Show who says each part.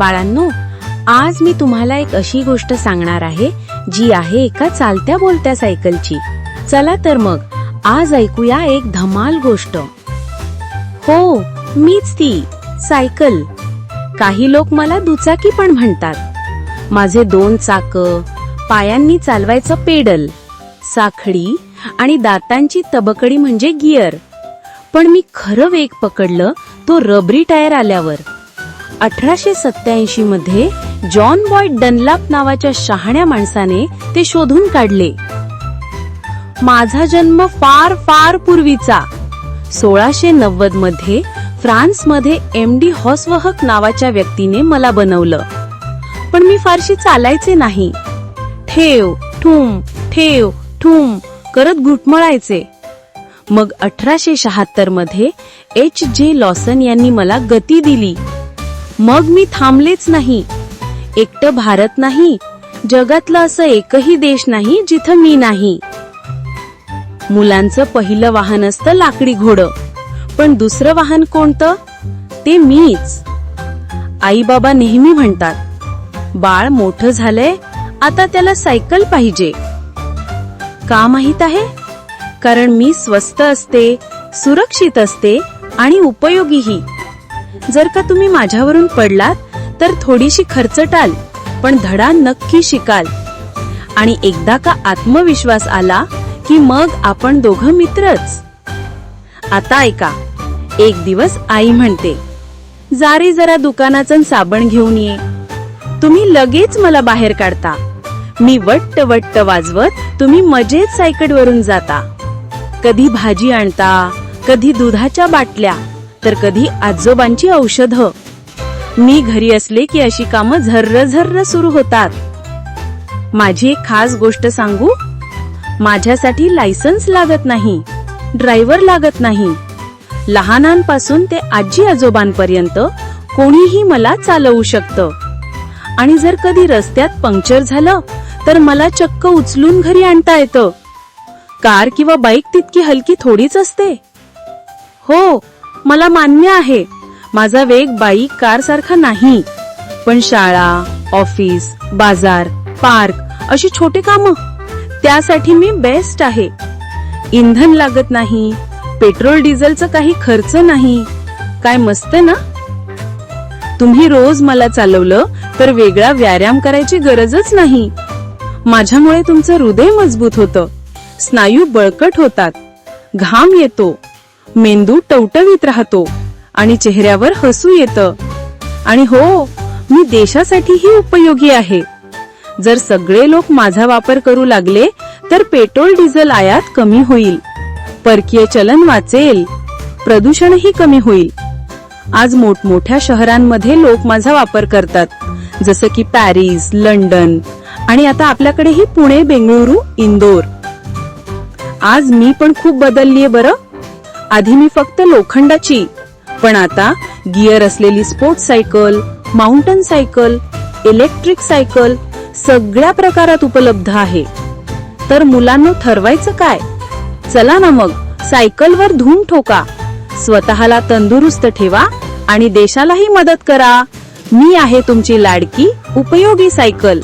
Speaker 1: बाळांनो आज मी तुम्हाला एक अशी गोष्ट सांगणार आहे जी आहे एका चालत्या बोलत्या सायकलची. चला तर मग आज ऐकूया एक धमाल गोष्ट. हो मीच ती सायकल. काही लोक मला दुचाकी पण म्हणतात. माझे दोन चाक पायांनी चालवायचं पेडल साखळी आणि दातांची तबकडी म्हणजे गिअर. पण मी खरं वेग पकडलं तो रबरी टायर आल्यावर. अठराशे सत्याऐंशी मध्ये जॉन बॉय डनलाप नावाच्या शहाण्या माणसाने ते शोधून काढले. माझा जन्म फार फार पूर्वीचा. सोळाशे नव्वदमध्ये फ्रान्समध्ये एम डी हॉसवहक नावाच्या व्यक्तीने मला बनवलं. पण मी फारशी चालायचे नाही. ठेव ठुम ठेव ठुम करत घुटमळायचे. मग अठराशे शहात्तरमध्ये एच जे लॉसन यांनी मला गती दिली. मग मी थांबलेच नाही. एकटं भारत नाही जगातलं असं एकही देश नाही जिथं मी नाही. मुलांचं पहिलं वाहन असतं लाकडी घोडं पण दुसरं वाहन कोणतं? ते मीच. आई बाबा नेहमी म्हणतात बाळ मोठं झालंय आता त्याला सायकल पाहिजे. का माहीत आहे? कारण मी स्वस्त असते सुरक्षित असते आणि उपयोगीही. जर का तुम्ही माझ्यावरून पडलात तर थोडीशी खर्चटाल पण धडा नक्की शिकाल. आणि एकदा का आत्मविश्वास आला की मग आपण दोघं मित्रच. आता ऐका एक दिवस आई म्हणते जा रे जरा दुकानाचं साबण घेऊन ये. तुम्ही लगेच मला बाहेर काढता. मी वट्ट वट्ट वाजवत तुम्ही मजेत सायकलवरून जाता. कधी भाजी आणता कधी दुधाच्या बाटल्या. तर कधी आजोबांची औषधं. मी घरी असले की अशी कामं झर्र झर्र सुरू होतात. माझी एक खास गोष्ट सांगू? माझ्यासाठी लायसन्स लागत नाही ड्रायव्हर लागत नाही. लहानांपासून ते आजी आजोबांपर्यंत कोणीही मला चालवू शकतं. आणि जर कधी रस्त्यात पंक्चर झालं तर मला चक्क उचलून घरी आणता येतं. कार किंवा बाईक तितकी हलकी थोडीच असते. हो मला मान्य आहे. माझा वेग बाईक कार सारखा नाही. पण शाळा ऑफिस बाजार पार्क अशी छोटे काम. त्यासाठी मी बेस्ट आहे. इंधन लागत नाही. पेट्रोल डिझेलचा काही खर्च नाही. काय मस्त ना? तुम्ही रोज मला चालवलं तर वेगळा व्यायाम करायची गरजच नाही. माझ्यामुळे तुमचं हृदय मजबूत होतं. स्नायू बळकट होतात. घाम येतो. मेंदू टवटवीत राहतो आणि चेहऱ्यावर हसू येतं. आणि हो मी देशासाठीही उपयोगी आहे. जर सगळे लोक माझा वापर करू लागले तर पेट्रोल डिझेल आयात कमी होईल. परकीय चलन वाचेल. प्रदूषणही कमी होईल. आज मोठमोठ्या शहरांमध्ये लोक माझा वापर करतात. जसं की पॅरिस लंडन आणि आता आपल्याकडेही पुणे बेंगळुरू इंदोर. आज मी पण खूप बदललीये बरं. आधी मी फक्त लोखंडाची. पण आता गिअर असलेली sports cycle mountain cycle electric cycle सगळ्या प्रकारात उपलब्ध आहे. तर मुलांना ठरवायचं काय? चला ना मग सायकलवर धूम ठोका. स्वतःला तंदुरुस्त ठेवा आणि देशालाही मदत करा. मी आहे तुमची लाडकी उपयोगी सायकल.